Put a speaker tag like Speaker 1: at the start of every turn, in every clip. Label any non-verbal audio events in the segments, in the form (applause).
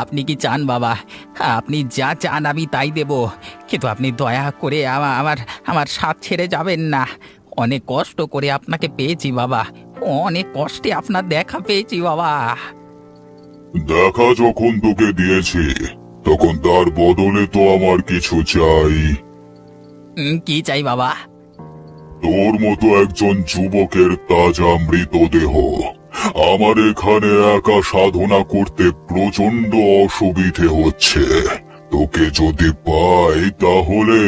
Speaker 1: আপনি কি চান বাবা? আপনি যা চান আমি তাই দেব। কিন্তু আপনি দয়া করে আমা- আমার আমার সাথ ছেড়ে যাবেন না। অনেক কষ্ট করে আপনাকে পেয়েছি বাবা। অনেক কষ্টে আপনার দেখা পেয়েছি বাবা।
Speaker 2: দেখা যখন তোকে দিয়েছি তখন তার বদলে তো আমার কিছু চাই।
Speaker 1: উম, কি চাই বাবা?
Speaker 2: তোর মতো একজন যুবকের তাজা মৃতদেহ। আমার এখানে একা সাধনা করতে প্রচণ্ড অসুবিধে হচ্ছে। তোকে যদি পাই তাহলে?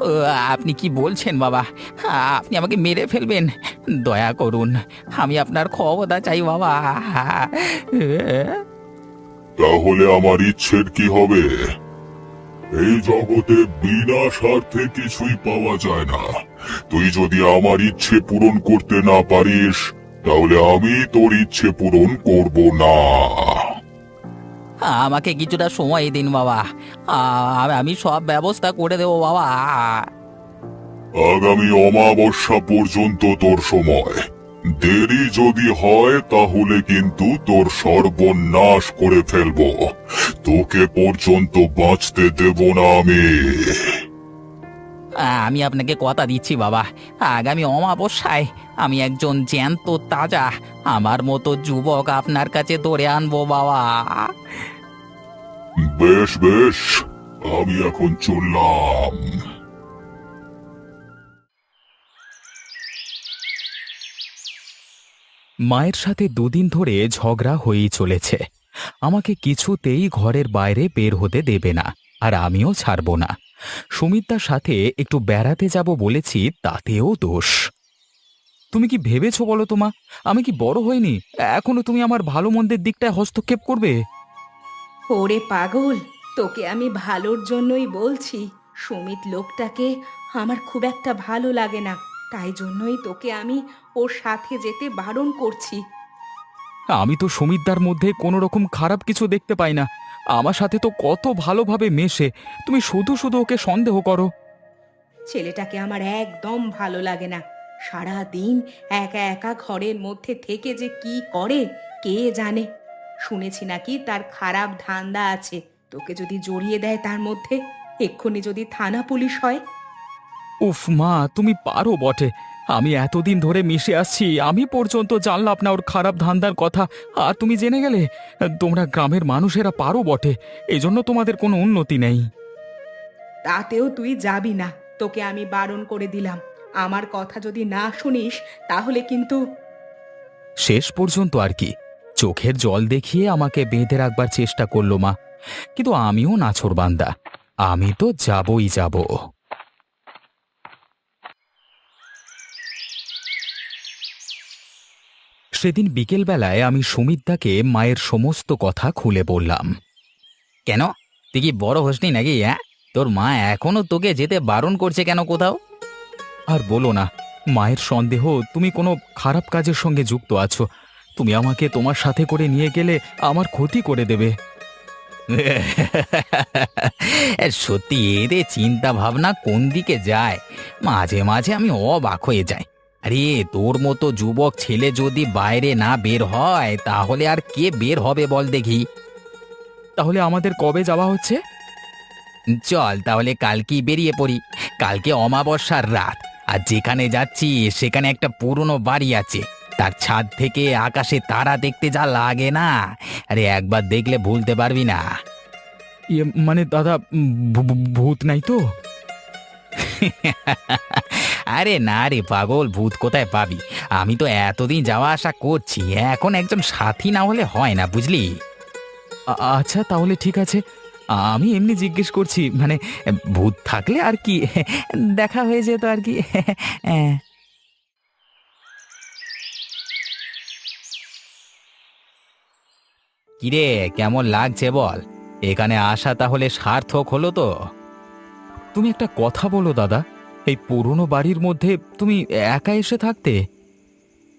Speaker 1: ও, আপনি কি বলছেন বাবা? আপনি আমাকে মেরে ফেলবেন। দয়া করুন আমি আপনার ক্ষমতা চাই বাবা।
Speaker 2: তাহলে আমার ইচ্ছের কি হবে? এই জগতে বিনা স্বার্থে কিছুই পাওয়া যায় না। তুই যদি আমার ইচ্ছে পূরণ করতে না পারিস তাহলে আমি তোর ইচ্ছে পূরণ করব না।
Speaker 1: আমাকে কিছুটা সময় দিন বাবা। আ- আমি সব ব্যবস্থা করে দেবো বাবা।
Speaker 2: আগামী অমাবস্যা পর্যন্ত তোর সময়। দেরি যদি হয় তাহলে কিন্তু তোর সর্বনাশ করে ফেলব। তোকে পর্যন্ত বাঁচতে দেব না আমি।
Speaker 1: আমি আপনাকে কথা দিচ্ছি বাবা। আগামী অমাবস্যায় আমি একজন জ্যান্ত তাজা আমার মতো যুবক আপনার কাছে ধরে আনব বাবা।
Speaker 2: বেশ বেশ আমি এখন চললাম।
Speaker 3: মায়ের সাথে দুদিন ধরে ঝগড়া হয়েই চলেছে। আমাকে কিছুতেই ঘরের বাইরে বের হতে দেবে না আর আমিও ছাড়ব না। সুমিতার সাথে একটু বেড়াতে যাব বলেছি তাতেও দোষ। তুমি কি ভেবেছো বলো তোমা আমি কি বড় হইনি? এখনও তুমি আমার ভালো মন্দের দিকটায় হস্তক্ষেপ করবে?
Speaker 4: ওরে পাগল তোকে আমি ভালোর জন্যই বলছি সুমিত লোকটাকে আমার খুব একটা ভালো লাগে না তাই জন্যই তোকে আমি ওর সাথে যেতে বারণ করছি।
Speaker 3: আমি তো সুমিতদার মধ্যে কোনো রকম খারাপ কিছু দেখতে পাই না আমার সাথে তো কত ভালোভাবে মেশে। তুমি শুধু শুধু ওকে সন্দেহ করো।
Speaker 4: ছেলেটাকে আমার একদম ভালো লাগে না। সারা দিন একা একা ঘরের মধ্যে থেকে যে কি করে কে জানে? শুনেছি নাকি তার খারাপ ধান্দা আছে। তোকে যদি জড়িয়ে দেয় তার মধ্যে এক্ষুনি যদি থানা পুলিশ হয়।
Speaker 3: উফ মা তুমি পারো বটে। আমি এতদিন ধরে মিশে আসছি আমি পর্যন্ত জানলাম না ওর খারাপ ধান্দার কথা। আর তুমি জেনে গেলে তোমরা গ্রামের মানুষেরা পারো বটে এই জন্য তোমাদের কোনো উন্নতি নেই।
Speaker 4: তাতেও তুই যাবি না তোকে আমি বারণ করে দিলাম। আমার কথা যদি না শুনিস তাহলে কিন্তু
Speaker 3: শেষ পর্যন্ত আর কি। চোখের জল দেখিয়ে আমাকে বেঁধে রাখবার চেষ্টা করল মা। কিন্তু আমিও নাছর বান্দা। আমি তো যাবই যাব। সেদিন বিকেলবেলায় আমি সুমিতদাকে মায়ের সমস্ত কথা খুলে বললাম।
Speaker 1: কেন? তুই কি বড় হসনি নাকি হ্যাঁ তোর মা এখনও তোকে যেতে বারণ করছে কেন কোথাও?
Speaker 3: আর বলো না মায়ের সন্দেহ তুমি কোনো খারাপ কাজের সঙ্গে যুক্ত আছো। তুমি আমাকে তোমার সাথে করে নিয়ে গেলে আমার ক্ষতি করে দেবে। (laughs)
Speaker 1: সত্যি এদের চিন্তা ভাবনা কোন দিকে যায়? মাঝে মাঝে আমি অবাক হয়ে যাই। আরে তোর মতো যুবক ছেলে যদি বাইরে না বের হয় তাহলে আর কে বের হবে বল দেখি?
Speaker 3: তাহলে আমাদের কবে যাওয়া হচ্ছে?
Speaker 1: চল তাহলে কালকেই বেরিয়ে পড়ি। কালকে অমাবস্যার রাত। আর যেখানে যাচ্ছি সেখানে একটা পুরনো বাড়ি আছে। তার ছাদ থেকে আকাশে তারা দেখতে যা লাগে না। আরে একবার দেখলে ভুলতে পারবি না।
Speaker 3: ইয়ে মানে দাদা ভূত নাই তো? (laughs)
Speaker 1: আরে না রে পাগল ভূত কোথায় পাবি? আমি তো এতদিন যাওয়া আসা করছি এখন একজন সাথী না হলে হয় না বুঝলি?
Speaker 3: আ- আচ্ছা তাহলে ঠিক আছে। আমি এমনি জিজ্ঞেস করছি মানে ভূত থাকলে আর কি? দেখা হয়ে যেত আর কি। হ্যাঁ
Speaker 1: কিরে কেমন লাগছে বল? এখানে আসা তাহলে সার্থক হলো তো।
Speaker 3: তুমি একটা কথা বলো দাদা। এই পুরনো বাড়ির মধ্যে তুমি একা এসে থাকতে?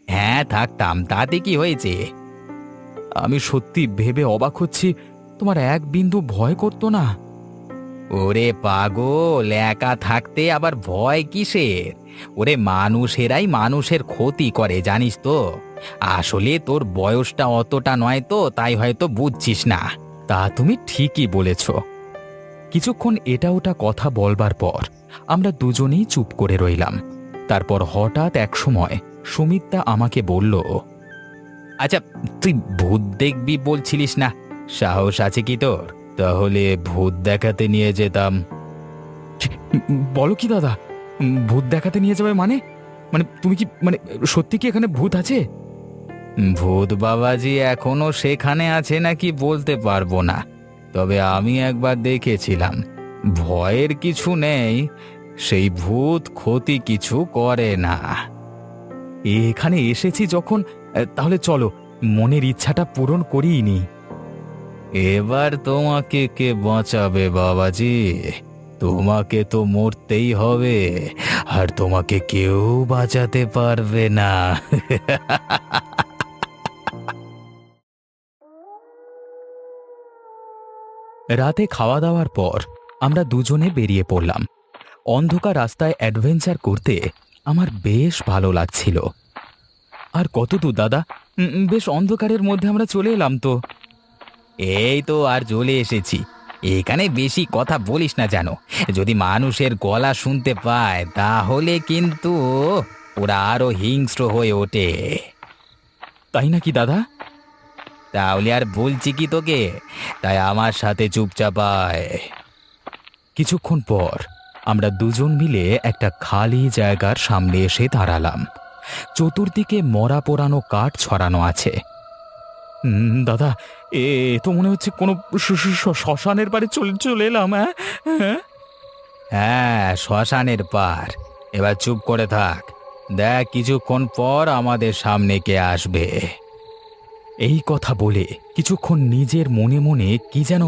Speaker 1: হ্যাঁ থাকতাম, তাতে কি হয়েছে?
Speaker 3: আমি সত্যি ভেবে অবাক হচ্ছি, তোমার এক বিন্দু ভয় করতো না।
Speaker 1: ওরে পাগল, একা থাকতে আবার ভয় কিসের? ওরে মানুষেরাই মানুষের ক্ষতি করে, জানিস তো। আসলে তোর বয়সটা অতটা নয় তো, তাই হয়তো বুঝছিস না।
Speaker 3: তা তুমি ঠিকই বলেছ। কিছুক্ষণ এটা ওটা কথা বলবার পর আমরা দুজনেই চুপ করে রইলাম। তারপর হঠাৎ একসময় সুমিত্রা আমাকে বলল
Speaker 1: আচ্ছা তুই ভূত দেখবি বলছিলিস না? সাহস আছে কি তোর? তাহলে ভূত দেখাতে নিয়ে যেতাম।
Speaker 3: বলো কি দাদা, ভূত দেখাতে নিয়ে যাবে মানে? মানে তুমি কি মানে সত্যি কি এখানে ভূত আছে?
Speaker 1: ভূত বাবাজি এখনও সেখানে আছে নাকি বলতে পারব না। তবে আমি একবার দেখেছিলাম। ভয়ের কিছু নেই, সেই ভূত ক্ষতি কিছু করে না।
Speaker 3: এখানে এসেছি যখন তাহলে চলো, মনের ইচ্ছাটা পূরণ করিই নি
Speaker 1: এবার তোমাকে কে বাঁচাবে, বাবাজি? তোমাকে তো মরতেই হবে, আর তোমাকে কেউ বাঁচাতে পারবে না। (laughs)
Speaker 3: রাতে খাওয়া দাওয়ার পর আমরা দুজনে বেরিয়ে পড়লাম। অন্ধকার রাস্তায় অ্যাডভেঞ্চার করতে আমার বেশ ভালো লাগছিল। আর কত দূর, দাদা? বেশ অন্ধকারের মধ্যে আমরা চলে এলাম তো।
Speaker 1: এই তো আর চলে এসেছি। এখানে বেশি কথা বলিস না জানো। যদি মানুষের গলা শুনতে পায়, তাহলে কিন্তু ওরা আরও হিংস্র হয়ে ওঠে।
Speaker 3: তাই নাকি, দাদা?
Speaker 1: তাহলে আর বলছি কি তোকে? তাই আমার সাথে চুপচাপ
Speaker 3: কিছুক্ষণ পর আমরা দুজন মিলে একটা খালি জায়গার সামনে এসে দাঁড়ালাম। চতুর্দিকে মরা পোড়ানো কাঠ ছড়ানো আছে। দাদা, এ তো মনে হচ্ছে কোনো শ্মশানের বাড়ি চলে চলে এলাম হ্যাঁ? হ্যাঁ?
Speaker 1: হ্যাঁ শ্মশানের পার এবার চুপ করে থাক। দেখ কিছুক্ষণ পর আমাদের সামনে কে আসবে।
Speaker 3: এই কথা বলে কিছুক্ষণ নিজের মনে মনে কি যেন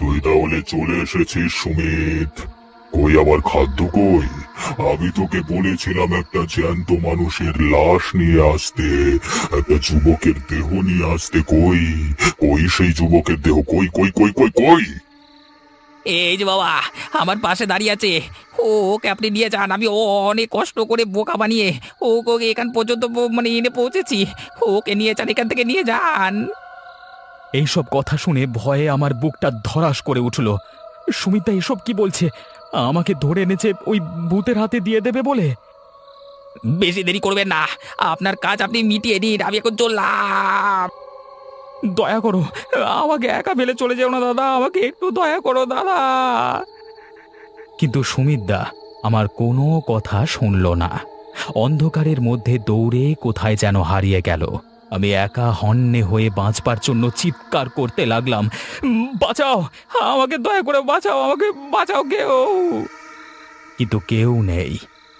Speaker 2: তুই তাহলে চলে এসেছিস সুমিত। কই আবার খাদ্য কই? আমি তোকে বলেছিলাম একটা জ্যান্ত মানুষের লাশ নিয়ে আসতে একটা যুবকের দেহ নিয়ে আসতে। কই? কই সেই যুবকের দেহ? কই কই কই কই কই?
Speaker 1: এই যে বাবা আমার পাশে দাঁড়িয়ে আছে। ও ওকে আপনি নিয়ে যান আমি ও অনেক কষ্ট করে বোকা বানিয়ে ও ওকে এখান পর্যন্ত প- মানে এনে পৌঁছেছি। ওকে নিয়ে যান এখান থেকে নিয়ে যান।
Speaker 3: এইসব কথা শুনে ভয়ে আমার বুকটা ধরাস করে উঠল। সুমিতা এসব কি বলছে? আমাকে ধরে এনেছে ওই ভূতের হাতে দিয়ে দেবে বলে?
Speaker 1: বেশি দেরি করবেন না আপনার কাজ আপনি মিটিয়ে দিন আমি এখন চললাম।
Speaker 3: দয়া করো আমাকে একা ফেলে চলে যেও না দাদা আমাকে একটু দয়া করো দাদা। কিন্তু সুমিতদা আমার কোনো কথা শুনল না। অন্ধকারের মধ্যে দৌড়ে কোথায় যেন হারিয়ে গেল। আমি একা হন্যে হয়ে বাঁচবার জন্য চিৎকার করতে লাগলাম। "উম, বাঁচাও! আমাকে দয়া করে বাঁচাও! আমাকে বাঁচাও কেউ! কিন্তু কেউ নেই।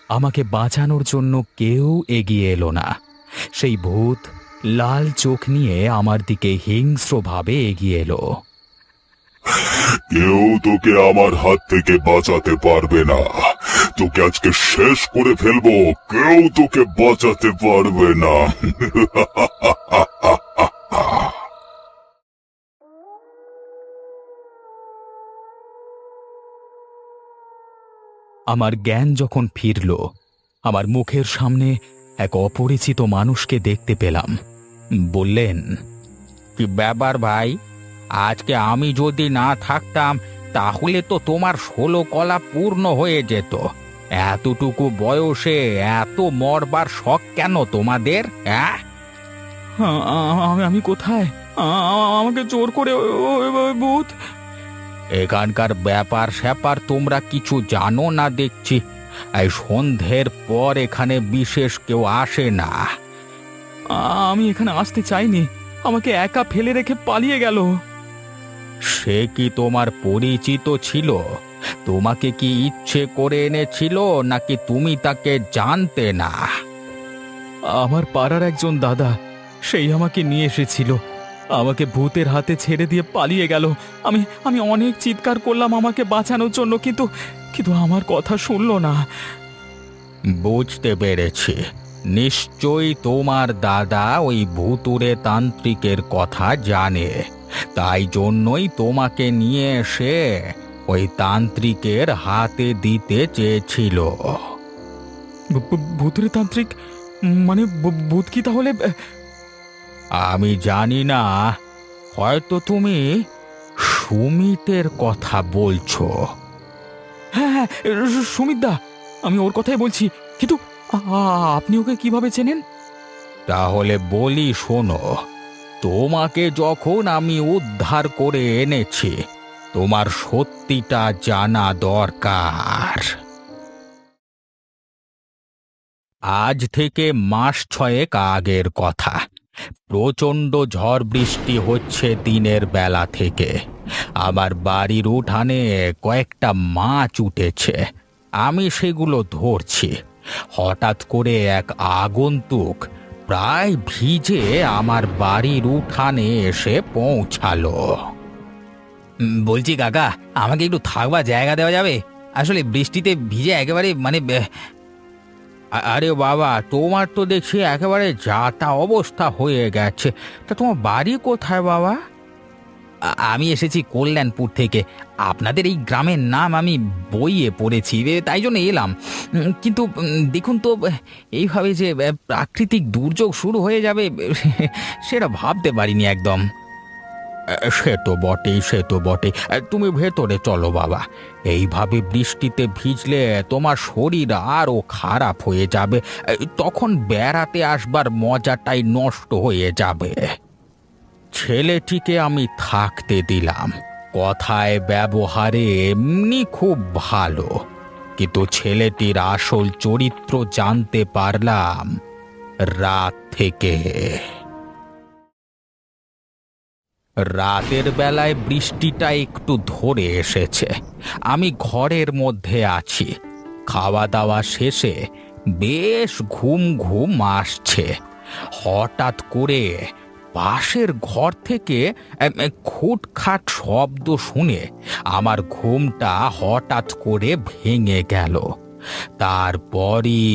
Speaker 3: আমাকে বাঁচানোর জন্য কেউ এগিয়ে এলো না। সেই ভূত লাল চোখ নিয়ে আমার দিকে হিংস্রভাবে এগিয়ে এলো।
Speaker 2: কেউ তোকে আমার হাত থেকে বাঁচাতে পারবে না। তোকে আজকে শেষ করে ফেলব কেউ তোকে বাঁচাতে পারবে না।
Speaker 3: আমার জ্ঞান যখন ফিরল আমার মুখের সামনে এক অপরিচিত মানুষকে দেখতে পেলাম। বললেন
Speaker 1: কি ব্যাপার ভাই? আজকে আমি যদি না থাকতাম তাহলে তো তোমার ষোলো কলা পূর্ণ হয়ে যেত। এতটুকু বয়সে এত মরবার শখ কেন তোমাদের হ্যাঁ
Speaker 3: "আ- আ- আমি আমি কোথায়? আমাকে জোর করে ভূত।
Speaker 1: এখানকার ব্যাপার স্যাপার তোমরা কিছু জানো না দেখছি। এই সন্ধ্যের পর এখানে বিশেষ কেউ আসে না।
Speaker 3: আমি এখানে আসতে চাইনি। আমাকে একা ফেলে রেখে পালিয়ে গেল।
Speaker 1: সে কি তোমার পরিচিত ছিল? তোমাকে কি ইচ্ছে করে এনেছিল নাকি তুমি তাকে জানতে না?
Speaker 3: আমার পাড়ার একজন দাদা সেই আমাকে নিয়ে এসেছিল। আমাকে ভূতের হাতে ছেড়ে দিয়ে পালিয়ে গেল। আমি আমি অনেক চিৎকার করলাম আমাকে বাঁচানোর জন্য কিন্তু কিন্তু আমার কথা শুনলো না।
Speaker 1: বুঝতে পেরেছি। নিশ্চয়ই তোমার দাদা ওই ভুতুরে তান্ত্রিকের কথা জানে। তাই জন্যই তোমাকে নিয়ে এসে ওই তান্ত্রিকের হাতে দিতে চেয়েছিল।
Speaker 3: ভূ- ভূ- তান্ত্রিক? মানে ভূত কি তাহলে? আমি জানি না হয়তো তুমি সুমিতের কথা বলছো। হ্যাঁ হ্যাঁ সুমিতদা আমি ওর কথাই বলছি। কিন্তু আপনি ওকে কীভাবে চেনেন? তাহলে বলি শোনো তোমাকে যখন আমি উদ্ধার করে এনেছি, তোমার সত্যিটা জানা দরকার। আজ থেকে মাস ছয়েক আগের কথা। প্রচণ্ড ঝড় বৃষ্টি হচ্ছে দিনের বেলা থেকে। আমার বাড়ির উঠানে কয়েকটা মাছ উঠেছে। আমি সেগুলো ধরছি। হঠাৎ করে এক আগন্তুক প্রায় ভিজে আমার বাড়ির উঠানে এসে পৌঁছালো।
Speaker 1: বলছি, কাকা, আমাকে একটু থাকবার জায়গা দেওয়া যাবে? আসলে বৃষ্টিতে ভিজে একেবারে মানে
Speaker 3: আরে বাবা, তোমার তো দেখছি একেবারে যাতা অবস্থা হয়ে গেছে। তা তোমার বাড়ি কোথায় বাবা?
Speaker 1: আমি এসেছি কল্যাণপুর থেকে। আপনাদের এই গ্রামের নাম আমি বইয়ে পড়েছি তাই জন্য এলাম। কিন্তু দেখুন তো, এইভাবে যে প্রাকৃতিক দুর্যোগ শুরু হয়ে যাবে, (laughs) সেটা ভাবতে পারিনি একদম।
Speaker 3: সে তো বটেই, সে তো বটে তুমি ভেতরে চলো বাবা। এইভাবে বৃষ্টিতে ভিজলে তোমার শরীর আরও খারাপ হয়ে যাবে। তখন বেড়াতে আসবার মজাটাই নষ্ট হয়ে যাবে। ছেলেটিকে আমি থাকতে দিলাম। কথায় ব্যবহারে এমনি খুব ভালো। কিন্তু ছেলেটির আসল চরিত্র জানতে পারলাম রাত থেকে। রাতের বেলায় বৃষ্টিটা একটু ধরে এসেছে। আমি ঘরের মধ্যে আছি। খাওয়া দাওয়া শেষে বেশ ঘুম ঘুম আসছে। হঠাৎ করে পাশের ঘর থেকে খুটখাট শব্দ শুনে আমার ঘুমটা হঠাৎ করে ভেঙে গেল। তারপরই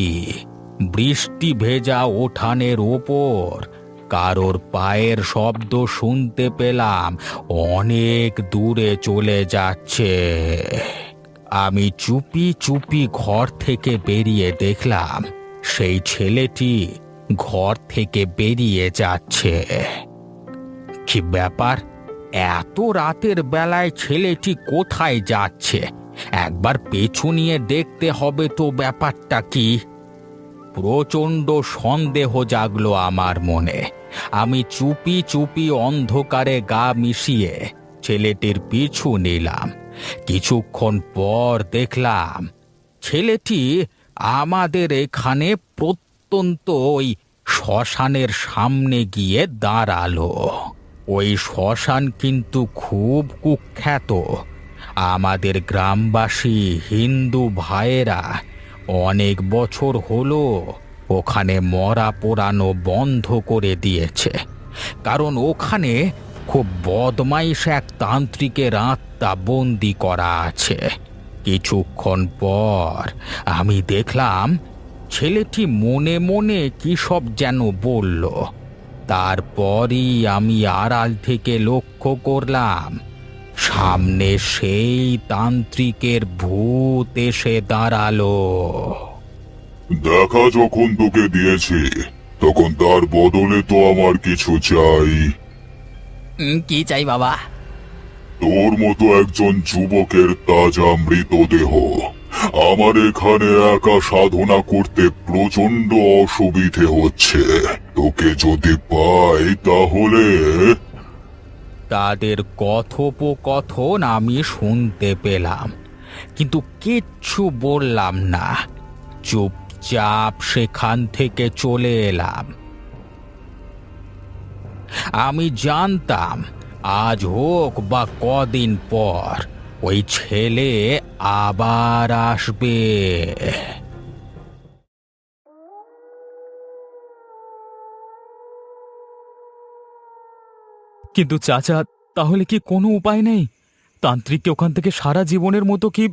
Speaker 3: বৃষ্টি ভেজা ওঠানের ওপর কারোর পায়ের শব্দ শুনতে পেলাম, অনেক দূরে চলে যাচ্ছে। আমি চুপি চুপি ঘর থেকে বেরিয়ে দেখলাম, সেই ছেলেটি ঘর থেকে বেরিয়ে যাচ্ছে। কি ব্যাপার? এত রাতের বেলায় ছেলেটি কোথায় যাচ্ছে? একবার পেছু নিয়ে দেখতে হবে তো ব্যাপারটা কি। প্রচণ্ড সন্দেহ জাগলো আমার মনে। আমি চুপি চুপি অন্ধকারে গা মিশিয়ে ছেলেটির পিছু নিলাম। কিছুক্ষণ পর দেখলাম, ছেলেটি আমাদের এখানে প্রত্যন্ত ওই শ্মশানের সামনে গিয়ে দাঁড়াল। ওই শ্মশান কিন্তু খুব কুখ্যাত। আমাদের গ্রামবাসী, হিন্দু ভাইয়েরা অনেক বছর হলো ওখানে মরা পোড়ানো বন্ধ করে দিয়েছে। কারণ ওখানে খুব বদমাইশ এক তান্ত্রিকের আত্মা বন্দি করা আছে। কিছুক্ষণ পর আমি দেখলাম ছেলেটি মনে মনে কি সব যেন বলল। তারপরই আমি আড়াল থেকে লক্ষ্য করলাম সামনে সেই তান্ত্রিকের ভূত এসে দাঁড়াল।
Speaker 2: দেখা যখন তোকে দিয়েছি তখন তার বদলে তো আমার কিছু চাই।
Speaker 1: কি চাই বাবা?
Speaker 2: তোর মতো একজন যুবকের তাজা মৃতদেহ। আমার এখানে একা সাধনা করতে প্রচণ্ড অসুবিধে হচ্ছে। তোকে যদি পাই তাহলে
Speaker 3: তাদের কথোপকথন আমি শুনতে পেলাম, কিন্তু কিচ্ছু বললাম না। চুপচাপ সেখান থেকে চলে এলাম। আমি জানতাম আজ হোক বা কদিন পর ওই ছেলে আবার আসবে। কিন্তু চাচা তাহলে কি কোনো উপায় নেই? তান্ত্রিককে ওখান থেকে সারা জীবনের মতো কি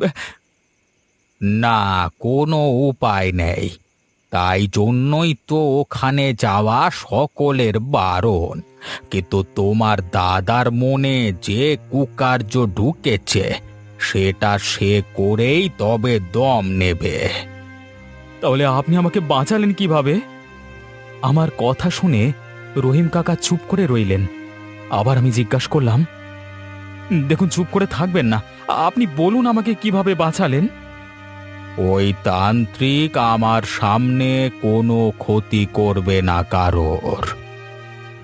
Speaker 3: না কোনো উপায় নেই। তাই জন্যই তো ওখানে যাওয়া সকলের বারণ। কিন্তু তোমার দাদার মনে যে কুকার্য ঢুকেছে সেটা সে করেই তবে দম নেবে। তাহলে আপনি আমাকে বাঁচালেন কীভাবে? আমার কথা শুনে রহিম কাকা চুপ করে রইলেন। আবার আমি জিজ্ঞাসা করলাম দেখুন চুপ করে থাকবেন না। আপনি বলুন আমাকে কীভাবে বাঁচালেন? ওই তান্ত্রিক আমার সামনে কোনো ক্ষতি করবে না কারোর।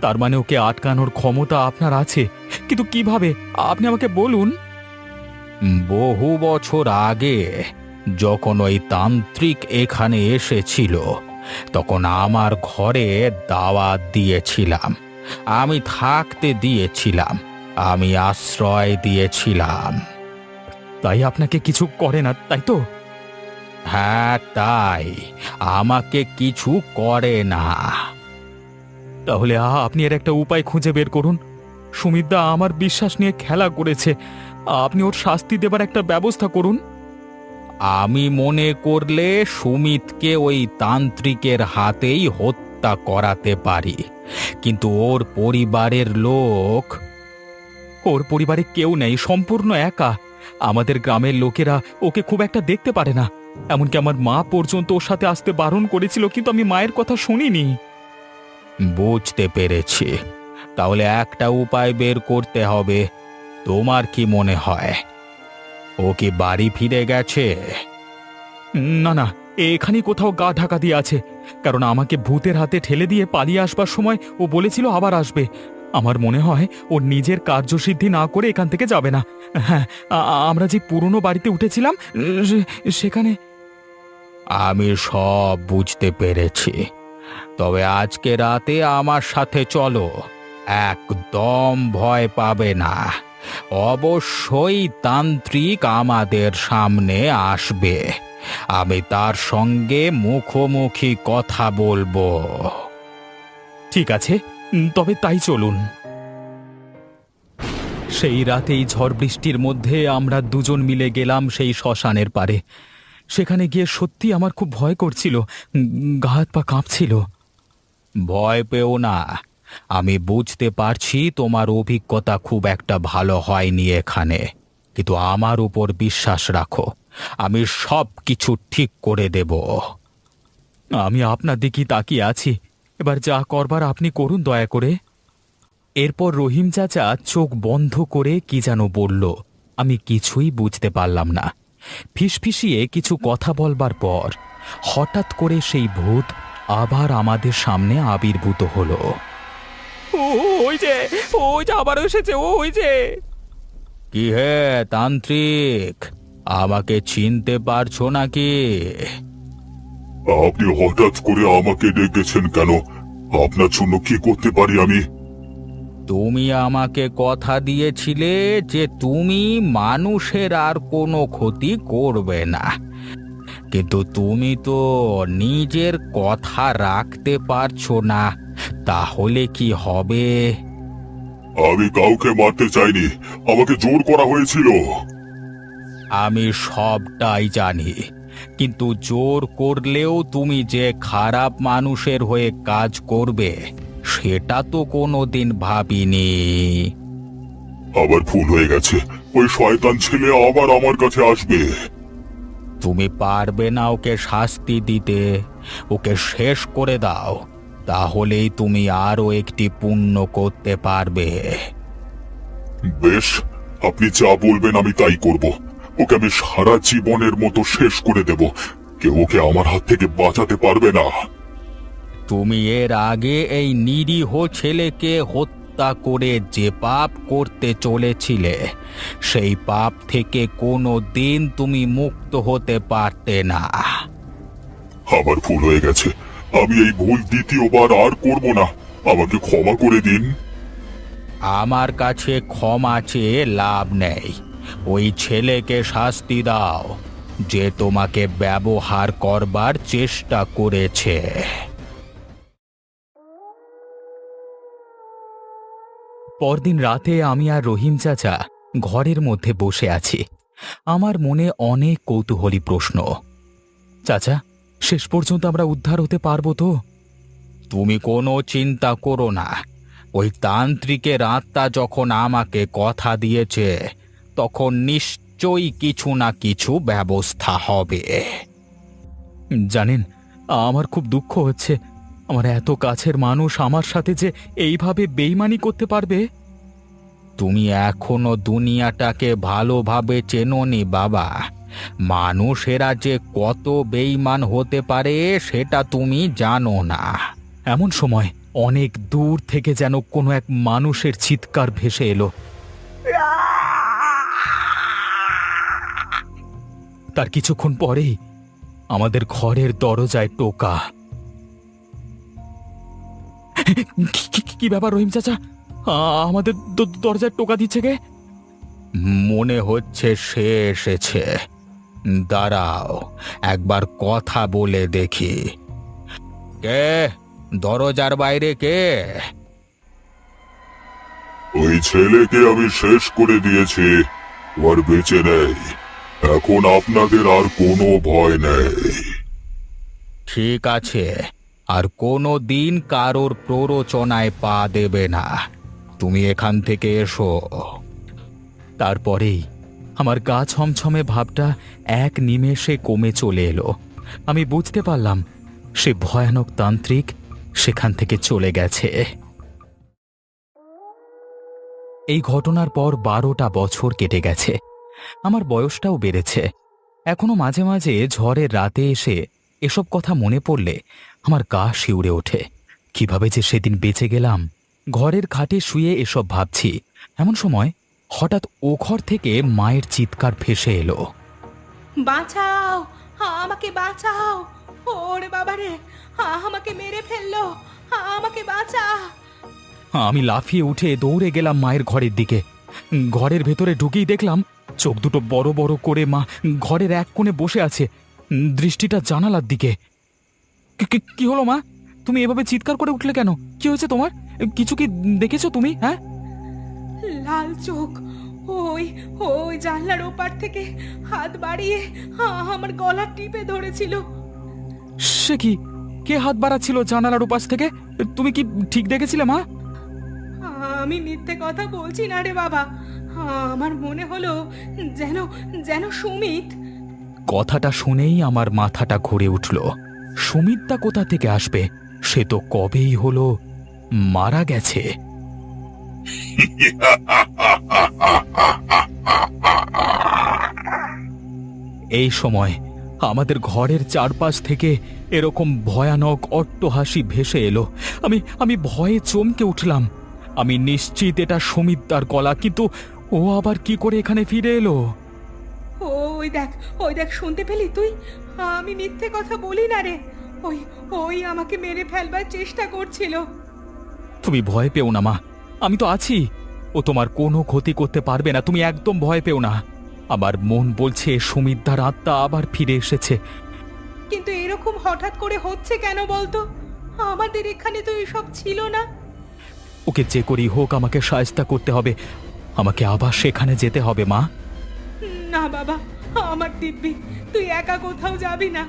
Speaker 3: তার মানে ওকে আটকানোর ক্ষমতা আপনার আছে। কিন্তু কীভাবে? আপনি আমাকে বলুন। বহু বছর আগে যখন ওই তান্ত্রিক এখানে এসেছিল তখন আমার ঘরে দাওয়াত দিয়েছিলাম। আমি থাকতে দিয়েছিলাম আমি আশ্রয় দিয়েছিলাম। তাই আপনাকে কিছু করে না তাই তো? হ্যাঁ তাই। আমাকে কিছু করে না। তাহলে আপনি এর একটা উপায় খুঁজে বের করুন। সুমিতদা আমার বিশ্বাস নিয়ে খেলা করেছে। আপনি ওর শাস্তি দেবার একটা ব্যবস্থা করুন। আমি মনে করলে সুমিতকে ওই তান্ত্রিকের হাতেই হত্যা করাতে পারি। কিন্তু ওর পরিবারের লোক ওর পরিবারে কেউ নেই সম্পূর্ণ একা। আমাদের গ্রামের লোকেরা ওকে খুব একটা দেখতে পারে না। এমনকি আমার মা পর্যন্ত ওর সাথে আসতে বারণ করেছিল কিন্তু আমি মায়ের কথা শুনিনি। বুঝতে পেরেছি। তাহলে একটা উপায় বের করতে হবে। তোমার কি মনে হয়? ও কি বাড়ি ফিরে গেছে? না না এখানেই কোথাও গা ঢাকা দিয়ে আছে। কারণ আমাকে ভূতের হাতে ঠেলে দিয়ে পালিয়ে আসবার সময় ও বলেছিল আবার আসবে। আমার মনে হয় ও নিজের কার্যসিদ্ধি না করে এখান থেকে যাবে না। হ্যাঁ আমরা যে পুরনো বাড়িতে উঠেছিলাম সেখানে আমি সব বুঝতে পেরেছি। তবে আজকে রাতে আমার সাথে চলো। একদম ভয় পাবে না। অবশ্যই তান্ত্রিক আমাদের সামনে আসবে। আমি তার সঙ্গে মুখোমুখি কথা বলব। ঠিক আছে তবে তাই চলুন। সেই রাতেই ঝড় বৃষ্টির মধ্যে আমরা দুজন মিলে গেলাম সেই শ্মশানের পারে সেখানে গিয়ে সত্যি আমার খুব ভয় করছিল গা হাত পা কাঁপছিল। ভয় পেও না। আমি বুঝতে পারছি তোমার অভিজ্ঞতা খুব একটা ভালো হয়নি এখানে। কিন্তু আমার উপর বিশ্বাস রাখো, আমি সব কিছু ঠিক করে দেব। আমি আপনার দিকেই তাকিয়ে আছি। এবার যা করবার আপনি করুন দয়া করে। এরপর রহিম চাচা চোখ বন্ধ করে কি যেন বলল, আমি কিছুই বুঝতে পারলাম না। ফিসফিসিয়ে কিছু কথা বলবার পর হঠাৎ করে সেই ভূত আবার আমাদের সামনে আবির্ভূত হলো। ওই যে ওই যে আবার এসেছে ওই যে। কি হে তান্ত্রিক? আমাকে চিনতে পারছ নাকি?
Speaker 2: আপনি হঠাৎ করে আমাকে ডেকেছেন কেন? আপনার জন্য কি করতে পারি আমি?
Speaker 1: তুমি আমাকে কথা দিয়েছিলে যে তুমি মানুষের আর কোনো ক্ষতি করবে না। কিন্তু তুমি তো নিজের কথা রাখতে পারছ না। তাহলে কি হবে?
Speaker 2: আমি কাউকে মারতে চাইনি। আমাকে জোর করা হয়েছিল।
Speaker 1: আমি সবটাই জানি। কিন্তু জোর করলেও তুমি যে খারাপ মানুষের হয়ে কাজ করবে সেটা তো কোনোদিন ভাবিনি।
Speaker 2: আবার ভুল হয়ে গেছে। ওই শয়তান ছেলে আবার আমার কাছে আসবে।
Speaker 1: তুমি পারবে না ওকে শাস্তি দিতে। ওকে শেষ করে দাও। তাহলেই তুমি আরও একটি পুণ্য করতে পারবে।
Speaker 2: বেশ আপনি যা বলবেন আমি তাই করব। ওকে আমি সারা জীবনের মতো শেষ করে দেব। কেউ ওকে আমার হাত থেকে বাঁচাতে পারবে না।
Speaker 1: তুমি এর আগে এই নিরীহ ছেলেকে হত্যা করে যে পাপ করতে চলেছিলে সেই পাপ থেকে কোনো দিন তুমি মুক্ত হতে পারতে না।
Speaker 2: আমার ভুল হয়ে গেছে। আমি এই ভুল দ্বিতীয়বার আর করব না। আমাকে ক্ষমা করে দিন।
Speaker 1: আমার কাছে ক্ষমা চেয়ে লাভ নেই। ওই ছেলেকে শাস্তি দাও, যে তোমাকে ব্যবহার করবার চেষ্টা করেছে। পরদিন রাতে আমি আর রহিম চাচা ঘরের মধ্যে বসে আছি। আমার মনে অনেক কৌতূহলী প্রশ্ন। চাচা শেষ পর্যন্ত আমরা উদ্ধার হতে পারব তো? তুমি কোনো চিন্তা করো না। ওই তান্ত্রিকের আত্মা যখন আমাকে কথা দিয়েছে তখন নিশ্চয়ই কিছু না কিছু ব্যবস্থা হবে।
Speaker 3: জানেন আমার খুব দুঃখ হচ্ছে। আমার এত কাছের মানুষ আমার সাথে যে এইভাবে বেইমানি করতে পারবে?
Speaker 1: তুমি এখনও দুনিয়াটাকে ভালোভাবে চেনোনি বাবা। মানুষেরা যে কত বেইমান হতে পারে, সেটা তুমি জানো না।
Speaker 3: এমন সময় অনেক দূর থেকে যেন কোনো এক মানুষের চিৎকার ভেসে এলো। তার কিছুক্ষণ পরেই আমাদের ঘরের দরজায় টোকা। কি- ব্যাপার রহিম চাচা? আমাদের দরজায় টোকা দিচ্ছে কে?
Speaker 1: মনে হচ্ছে সে এসেছে। দাঁড়াও একবার কথা বলে দেখি। কে? দরজার বাইরে কে?
Speaker 2: ওই ছেলেকে আমি শেষ করে দিয়েছি ওর বেঁচে নেই। এখন আপনাদের আর কোনো ভয় নেই।
Speaker 1: ঠিক আছে আর কোনো দিন কারোর প্ররোচনায় পা দেবে না। তুমি এখান থেকে এসো।
Speaker 3: তারপরেই আমার গা ছমছমে ভাবটা এক নিমেষে কমে চলে এলো। আমি বুঝতে পারলাম, সে ভয়ানক তান্ত্রিক সেখান থেকে চলে গেছে। এই ঘটনার পর বারোটা বছর কেটে গেছে। আমার বয়সটাও বেড়েছে। এখনও মাঝে মাঝে ঝড়ের রাতে এসে এসব কথা মনে পড়লে আমার গা শিউরে ওঠে। কীভাবে যে সেদিন বেঁচে গেলাম, ঘরের খাটে শুয়ে এসব ভাবছি, এমন সময় হঠাৎ ও ঘর থেকে মায়ের চিৎকার ভেসে এলো।
Speaker 4: বাঁচাও! আমাকে বাঁচাও! ওরে বাবারে আমাকে মেরে ফেলল! আমাকে বাঁচা!
Speaker 3: আমি লাফিয়ে উঠে দৌড়ে গেলাম মায়ের ঘরের দিকে। ঘরের ভেতরে ঢুকেই দেখলাম চোখ দুটো বড় বড় করে মা ঘরের এক কোণে বসে আছে দৃষ্টিটা জানালার দিকে। কি হলো মা? তুমি এভাবে চিৎকার করে উঠলে কেন? কি হয়েছে তোমার? কিছু কি দেখেছ তুমি হ্যাঁ?
Speaker 4: লাল চোখ। ওই ওই জানলার ওপার থেকে হাত বাড়িয়ে আমার গলা টিপে ধরেছিল।
Speaker 3: সে কি? কে হাত বাড়াচ্ছিল জানালার উপাস থেকে? তুমি কি ঠিক দেখেছিলে মা?
Speaker 4: আমি মিথ্যে কথা বলছি না রে বাবা। আমার মনে হলো যেন যেন সুমিত।
Speaker 3: কথাটা শুনেই আমার মাথাটা ঘুরে উঠল। সুমিতটা কোথা থেকে আসবে? সে তো কবেই হলো মারা গেছে। (laughs) এই সময় আমাদের ঘরের চারপাশ থেকে এরকম ভয়ানক অট্টহাসি ভেসে এলো। আমি আমি ভয়ে চমকে উঠলাম। আমি নিশ্চিত এটা সুমিতার গলা কিন্তু ও আবার কি করে এখানে ফিরে এলো?
Speaker 4: ওই দেখ ওই দেখ শুনতে পেলি তুই? আমি মিথ্যে কথা বলি না রে। ওই ওই আমাকে মেরে ফেলবার চেষ্টা করছিল।
Speaker 3: তুমি ভয় পেও না মা। আমি তো আছি। ও তোমার কোনো ক্ষতি করতে পারবে না। তুমি একদম ভয় পেও না। আমার মন বলছে সুমিতার আত্মা আবার ফিরে এসেছে।
Speaker 4: কিন্তু এরকম হঠাৎ করে হচ্ছে কেন বলতো? আমাদের এখানে তো এসব ছিল না।
Speaker 3: ওকে যে করি হোক আমাকে সায়স্তা করতে হবে। আমাকে আবার সেখানে যেতে হবে মা।
Speaker 4: না বাবা আমার দিব্যি তুই একা কোথাও যাবি না।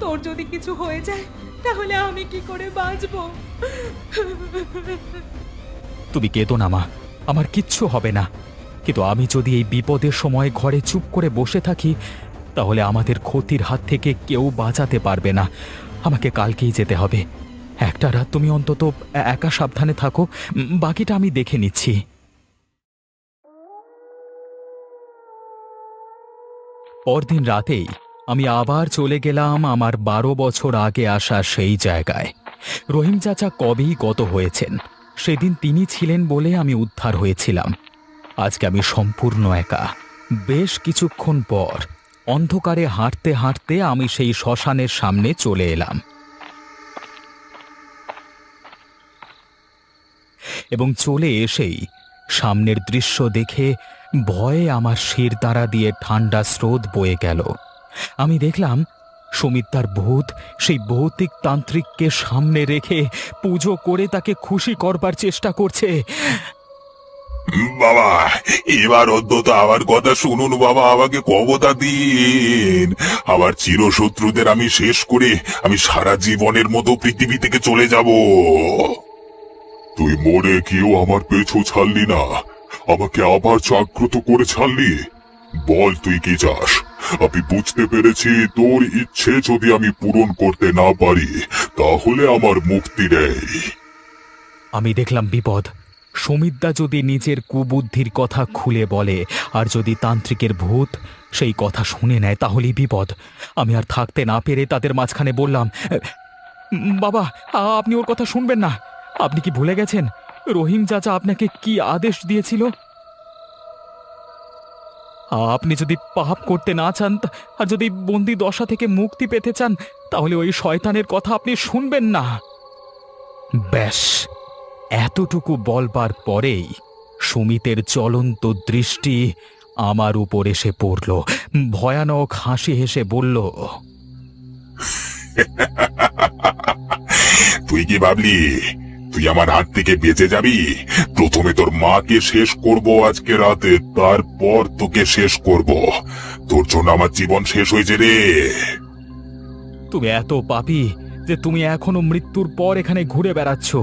Speaker 4: তোর যদি কিছু হয়ে যায় তাহলে আমি কি করে বাঁচবো?
Speaker 3: তুমি কেঁদো না, মা। আমার কিচ্ছু হবে না। কিন্তু আমি যদি এই বিপদের সময় ঘরে চুপ করে বসে থাকি, তাহলে আমাদের ক্ষতির হাত থেকে কেউ বাঁচাতে পারবে না। আমাকে কালকেই যেতে হবে। একটা রাত তুমি অন্তত একা সাবধানে থাকো। বাকিটা আমি দেখে নিচ্ছি। পরদিন রাতেই আমি আবার চলে গেলাম আমার বারো বছর আগে আসা সেই জায়গায়। রহিম চাচা কবেই গত হয়েছেন। সেদিন তিনি ছিলেন বলে আমি উদ্ধার হয়েছিলাম। আজকে আমি সম্পূর্ণ একা। বেশ কিছুক্ষণ পর অন্ধকারে হাঁটতে হাঁটতে আমি সেই শ্মশানের সামনে চলে এলাম। এবং চলে এসেই সামনের দৃশ্য দেখে ভয়ে আমার শির দ্বারা দিয়ে ঠান্ডা স্রোত বয়ে গেল। আমি দেখলাম সুমিতার ভূত, সেই ভৌতিক তান্ত্রিককে সামনে রেখে পুজো করে তাকে খুশি করবার চেষ্টা করছে।
Speaker 2: বাবা, এবার অন্তত আমার কথা শুনুন বাবা, আমাকে কবতা দিন। আমার চিরশত্রুদের আমি শেষ করে আমি সারা জীবনের মতো পৃথিবী থেকে চলে যাব। তুই মরে কেউ আমার পেছু ছাড়লি না, আমাকে আবার জাগ্রত করে ছাড়লি। বল তুই কি চাস? আমি বুঝতে পেরেছি, তোর ইচ্ছে যদি আমি পূরণ করতে না পারি, তাহলে আমার মুক্তি নেই।
Speaker 3: আমি দেখলাম বিপদ। সমিতদা যদি নিজের কুবুদ্ধির কথা খুলে বলে, আর যদি তান্ত্রিকের ভূত সেই কথা শুনে নেয়, তাহলেই বিপদ। আমি আর থাকতে না পেরে তাদের মাঝখানে বললাম, বাবা, আপনি ওর কথা শুনবেন না। আপনি কি ভুলে গেছেন? রহিম চাচা আপনাকে কি আদেশ দিয়েছিল? আপনি যদি পাপ করতে না চান, আর যদি বন্দি দশা থেকে মুক্তি পেতে চান, তাহলে ওই শয়তানের কথা আপনি শুনবেন না। ব্যাস, এতটুকু বলবার পরেই সুমিতের চলন্ত দৃষ্টি আমার উপর এসে পড়ল। ভয়ানক হাসি হেসে বলল,
Speaker 2: তুই কি ভাবলি? তুই আমার হাত থেকে বেঁচে যাবি। প্রথমে তোর মাকে শেষ করব আজকে রাতে তারপর তোকে শেষ করব। তোর জন্য আমার জীবন শেষ হয়েছে রে।
Speaker 3: তুমি এত পাপী যে তুমি এখনও মৃত্যুর পর এখানে ঘুরে বেড়াচ্ছ।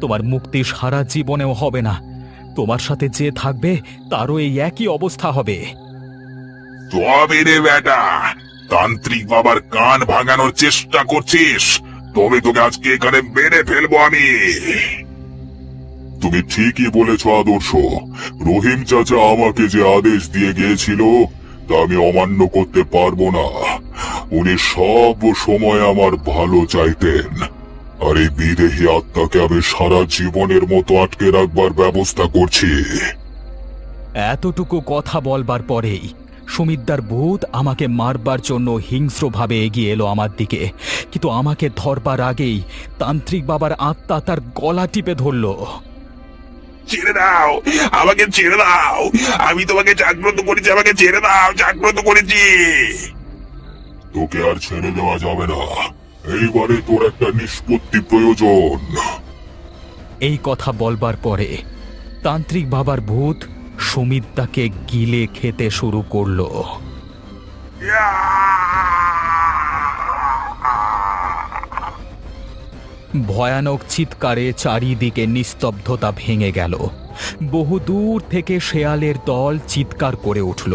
Speaker 3: তোমার মুক্তি সারা জীবনেও হবে না। তোমার সাথে যে থাকবে তারও এই একই অবস্থা হবে।
Speaker 2: তবে রে বেটা তান্ত্রিক বাবার কান ভাঙানোর চেষ্টা করছিস। তবে তোকে আজকে এখানে মেরে ফেলব আমি। তুমি ঠিকই বলেছ আদর্শ। রহিম চাচা আমাকে যে আদেশ দিয়ে গিয়েছিল, তা আমি অমান্য করতে পারব না। উনি সব সময় আমার ভালো চাইতেন। আর এই বিদেহী আত্মাকে আমি সারা জীবনের মতো আটকে রাখবার ব্যবস্থা করছি।
Speaker 3: এতটুকু কথা বলবার পরেই সুমিদ্দার ভূত আমাকে মারবার জন্য হিংস্রভাবে এগিয়ে এলো আমার দিকে। কিন্তু আমাকে ধরবার আগেই তান্ত্রিক বাবার আত্মা তার গলা টিপে ধরল।
Speaker 2: ছেড়ে দাও আমাকে ছেড়ে দাও। আমি তোমাকে জাগ্রত করেছি আমাকে ছেড়ে দাও জাগ্রত করেছি। তোকে আর ছেড়ে দেওয়া যাবে না। এইবারে তোর একটা নিষ্পত্তি প্রয়োজন।
Speaker 3: এই কথা বলবার পরে তান্ত্রিক বাবার ভূত সুমিদ্দাকে গিলে খেতে শুরু করল। ভয়ানক চিৎকারে চারিদিকে নিস্তব্ধতা ভেঙে গেল। বহু দূর থেকে শেয়ালের দল চিৎকার করে উঠল।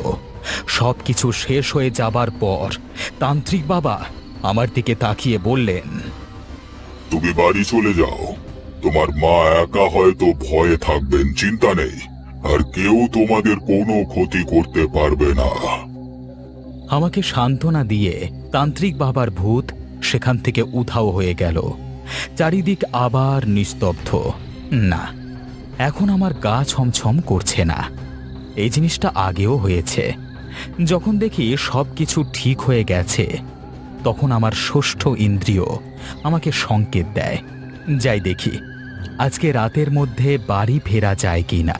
Speaker 3: সবকিছু শেষ হয়ে যাবার পর তান্ত্রিক বাবা আমার দিকে তাকিয়ে বললেন,
Speaker 2: তুমি বাড়ি চলে যাও। তোমার মা একা হয়তো ভয়ে থাকবেন, চিন্তা নেই। আর কেউ তোমাদের কোনো ক্ষতি করতে পারবে না।
Speaker 3: আমাকে সান্ত্বনা দিয়ে তান্ত্রিক বাবার ভূত সেখান থেকে উধাও হয়ে গেল। চারিদিক আবার নিস্তব্ধ। না, এখন আমার গা ছমছম করছে না। এই জিনিসটা আগেও হয়েছে। যখন দেখি সব কিছু ঠিক হয়ে গেছে, তখন আমার ষষ্ঠ ইন্দ্রিয় আমাকে সংকেত দেয়। যাই দেখি, আজকে রাতের মধ্যে বাড়ি ফেরা যায় কি না